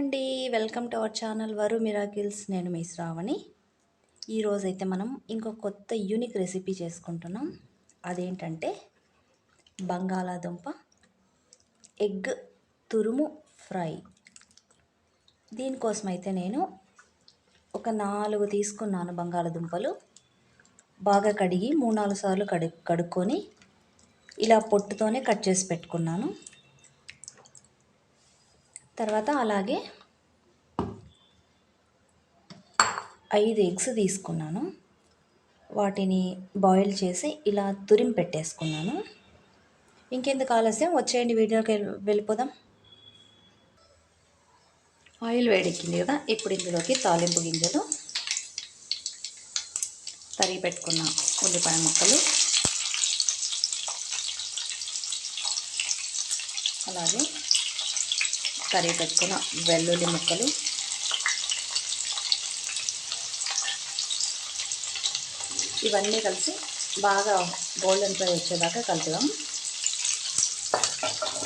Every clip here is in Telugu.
అండి. Welcome to our channel. Varu miracles నేను మీ శ్రావణి. ఈరోజైతే మనం ఇంకో కొత్త యూనిక్ రెసిపీ చేసుకుంటున్నాం. అదేంటంటే బంగాళాదుంప ఎగ్ తురుము ఫ్రై. దీనికోసం అయితే నేను ఒక నాలుగు తీసుకున్నాను బంగాళాదుంపలు. బాగా కడిగి మూడు నాలుగు సార్లు కడు కడుక్కొని ఇలా పొట్టుతోనే కట్ చేసి పెట్టుకున్నాను. తర్వాత అలాగే ఐదు ఎగ్స్ తీసుకున్నాను. వాటిని బాయిల్ చేసి ఇలా తురిమి పెట్టేసుకున్నాను. ఇంకెందుకు ఆలస్యం? వచ్చేయండి వీడియోకి వెళ్ళిపోదాం. ఆయిల్ వేడెక్కింది కదా ఇప్పుడు ఇందులోకి తాలింపు గింజలు. తరిగి పెట్టుకున్న ఉల్లిపాయ ముక్కలు. అలాగే కర్రీ పెట్టుకున్న వెల్లుల్లి ముక్కలు. ఇవన్నీ కలిసి బాగా గోల్డెన్ ఫ్రై వచ్చేదాకా కలుపుదాం.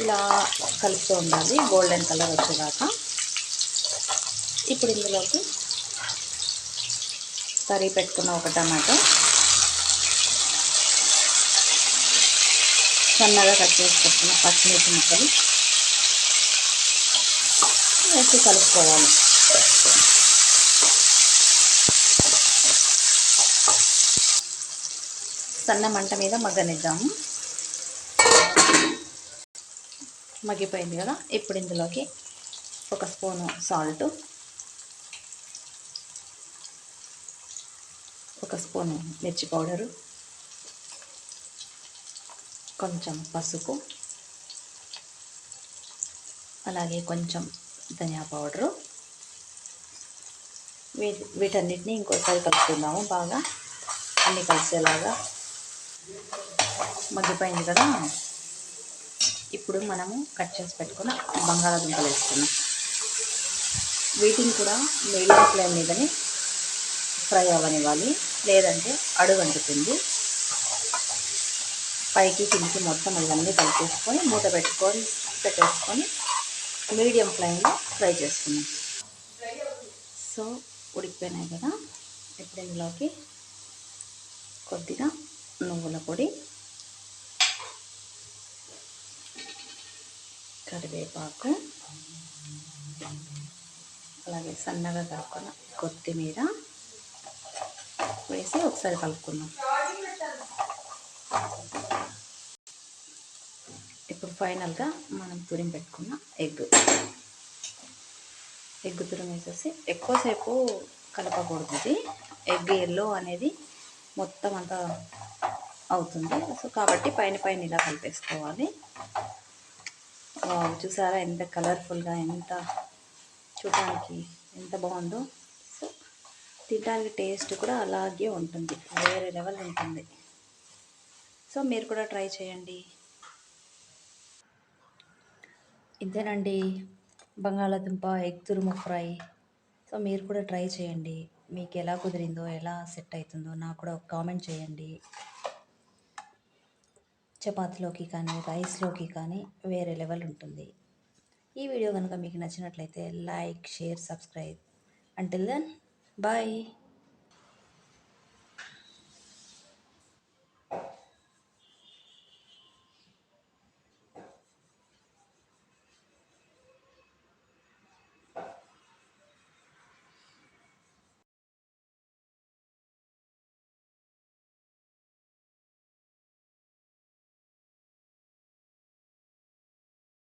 ఇలా కలుపుతూ ఉండాలి గోల్డెన్ కలర్ వచ్చేదాకా. ఇప్పుడు ఇందులోకి కర్రీ పెట్టుకున్న ఒక టమాటో సన్నగా కట్ చేసి పెట్టుకున్న పచ్చిమిర్చి ముక్కలు వేసి కలుపుకోవాలి. సన్న మంట మీద మగ్గనిద్దాము మగ్గిపోయింది కదా? ఇప్పుడు ఇందులోకి ఒక స్పూను సాల్ట్ ఒక స్పూను మిర్చి పౌడరు కొంచెం పసుపు అలాగే కొంచెం ధనియా పౌడరు. వీటి వీటన్నిటిని ఇంకోసారి కలుపుకుందాము బాగా. అన్నీ కలిసేలాగా మగ్గిపోయింది కదా. ఇప్పుడు మనము కట్ చేసి పెట్టుకున్న బంగాళాదుంపలు వేసుకున్నాం వీటిని కూడా మీడియం ఫ్లేమ్ మీదనే ఫ్రై అవ్వనివ్వాలి. లేదంటే అడుగు అంటుతుంది. పైకి కిందికి మొత్తం ఇవన్నీ కలిపేసుకొని మూత పెట్టుకొని పెట్టేసుకొని మీడియం ఫ్లేమ్లో ఫ్రై చేసుకున్నాం సో ఉడికిపోయినాయి కదా. ఇప్పుడు ఇందులోకి కొద్దిగా నువ్వుల పొడి కరివేపాకు అలాగే సన్నగా కలుపుకున్న కొత్తిమీర వేసి ఒకసారి కలుపుకున్నాం ఇప్పుడు ఫైనల్గా మనం తురిమి పెట్టుకున్న ఎగ్. ఎగ్ తురిమి వేసేసి ఎక్కువసేపు కలపకూడదు ఇది. ఎగ్ ఎల్లో అనేది మొత్తం అంతా అవుతుంది. సో కాబట్టి పైన పైన ఇలా కలిపేసుకోవాలి. చూసారా ఎంత కలర్ఫుల్గా ఎంత చూడడానికి ఎంత బాగుందో. సో తినడానికి టేస్ట్ కూడా అలాగే ఉంటుంది. వేరే లెవెల్ ఉంటుంది. సో మీరు కూడా ట్రై చేయండి. ఇంతేనండి బంగాళాదుంప ఎగ్ తురుము ఫ్రై. సో మీరు కూడా ట్రై చేయండి. మీకు ఎలా కుదిరిందో ఎలా సెట్ అవుతుందో నాకు కూడా కామెంట్ చేయండి. చపాతీలోకి కానీ రైస్లోకి కానీ వేరే లెవెల్ ఉంటుంది. ఈ వీడియో కనుక మీకు నచ్చినట్లయితే like share subscribe. Until then bye